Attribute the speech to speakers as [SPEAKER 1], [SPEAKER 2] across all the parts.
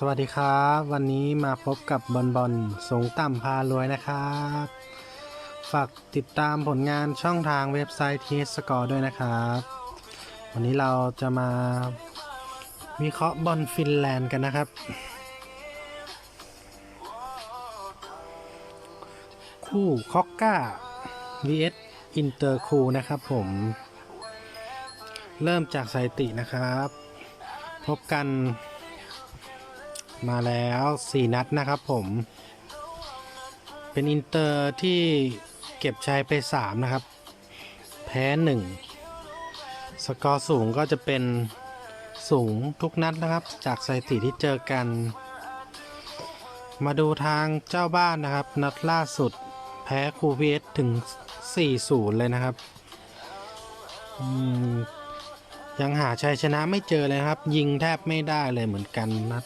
[SPEAKER 1] สวัสดีครับ วันนี้มาพบกับบอลบอลสงต่ำพารวยนะครับ ฝากติดตามผลงานช่องทางเว็บไซต์ทีสกอร์ด้วยนะครับ วันนี้เราจะมาวิเคราะห์บอลฟินแลนด์กันนะครับ คู่คอกก้า vs อินเตอร์คูนะครับผม เริ่มจากสถิตินะครับ พบกัน มาแล้ว 4 นัดนะครับผม เป็นอินเตอร์ที่เก็บชัยไป 3 นะครับ แพ้ 1 สกอร์สูงก็จะเป็นสูงทุกนัดนะครับ จากสถิติที่เจอกัน มาดูทางเจ้าบ้านนะครับ นัดล่าสุดแพ้คูเวสถึง 4-0 เลยนะครับยังหาชัยชนะไม่เจอเลยครับ ยิงแทบไม่ได้เลยเหมือนกันนัด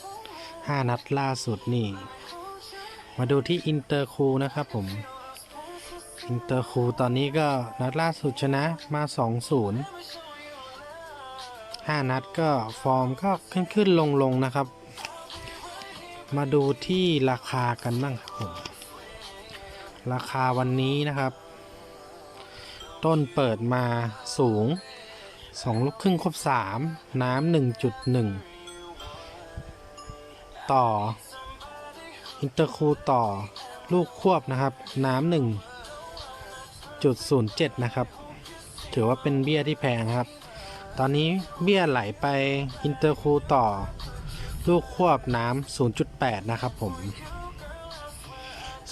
[SPEAKER 1] 5 นัดล่าสุดนี่ มาดูที่อินเตอร์คูนะครับผม อินเตอร์คูตอนนี้ก็นัดล่าสุดชนะมา 2-0 5 นัดก็ฟอร์มก็ขึ้นขึ้นลงลงๆนะครับ มาดูที่ราคากันบ้างครับผม ราคาวันนี้นะครับ ต้นเปิดมาสูง 2 ลูกครึ่งครบ 3 น้ำ1.1 ต่อ อินเตอร์คูลต่อ ลูกควบนะครับ น้ำหนึ่งจุดศูนย์เจ็ดนะครับ ถือว่าเป็นเบี้ยที่แพงครับ ตอนนี้เบี้ยไหลไปอินเตอร์คูลต่อ ลูกควบน้ำศูนย์จุดแปดนะครับผม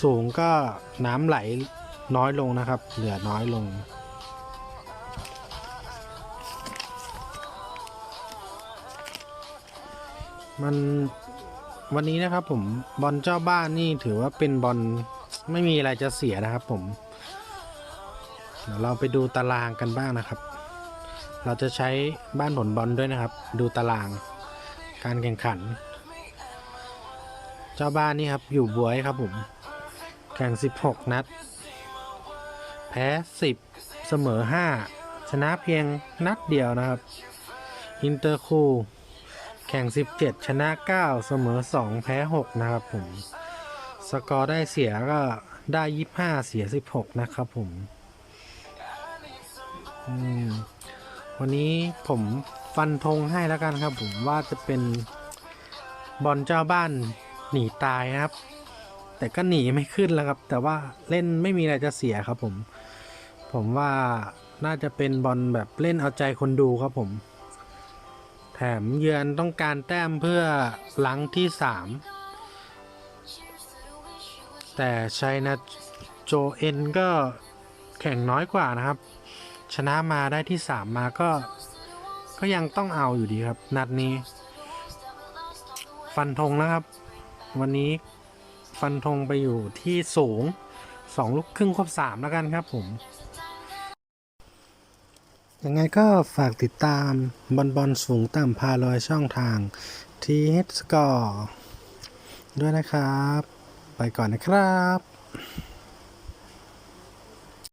[SPEAKER 1] สูงก็น้ำไหลน้อยลงนะครับ เหลือน้อยลงมัน วันนี้นะครับผมบอลเจ้าบ้านนี่ถือว่าเป็นบอลไม่มีอะไรจะเสียนะครับผม เดี๋ยวเราไปดูตารางกันบ้างนะครับ เราจะใช้บ้านผลบอลด้วยนะครับ ดูตารางการแข่งขัน เจ้าบ้านนี่ครับอยู่บวยครับผม แข่ง 16 นัด แพ้ 10 เสมอ 5 ชนะเพียงนัดเดียวนะครับ อินเตอร์คู แข่ง 17 ชนะ 9 เสมอ 2 แพ้ 6 นะครับผม สกอร์ได้เสียก็ได้ 25 เสีย 16 นะครับผมวันนี้ผมฟันธงให้แล้วกันครับผมว่าจะเป็นบอลเจ้าบ้านหนีตายนะครับ แต่ก็หนีไม่ขึ้นแล้วครับ แต่ว่าเล่นไม่มีอะไรจะเสียครับผม ผมว่าน่าจะเป็นบอลแบบเล่นเอาใจคนดูครับผม แถมเยือนต้องการแต้มเพื่อลังที่ 3 แต่ชัยนะโจเอ็นก็แข่งน้อยกว่านะครับ ชนะมาได้ที่ 3 มาก็ ก็ยังต้องเอาอยู่ดีครับ นัดนี้ ฟันธงนะครับ วันนี้ฟันธงไปอยู่ที่สูง 2 ลูกครึ่งครบ3แล้วกันครับผม ยังไงก็ฝากติดตามบอลบอลสูงต่ำพาลอยช่องทาง t h Score ด้วยนะครับ ไปก่อนนะครับ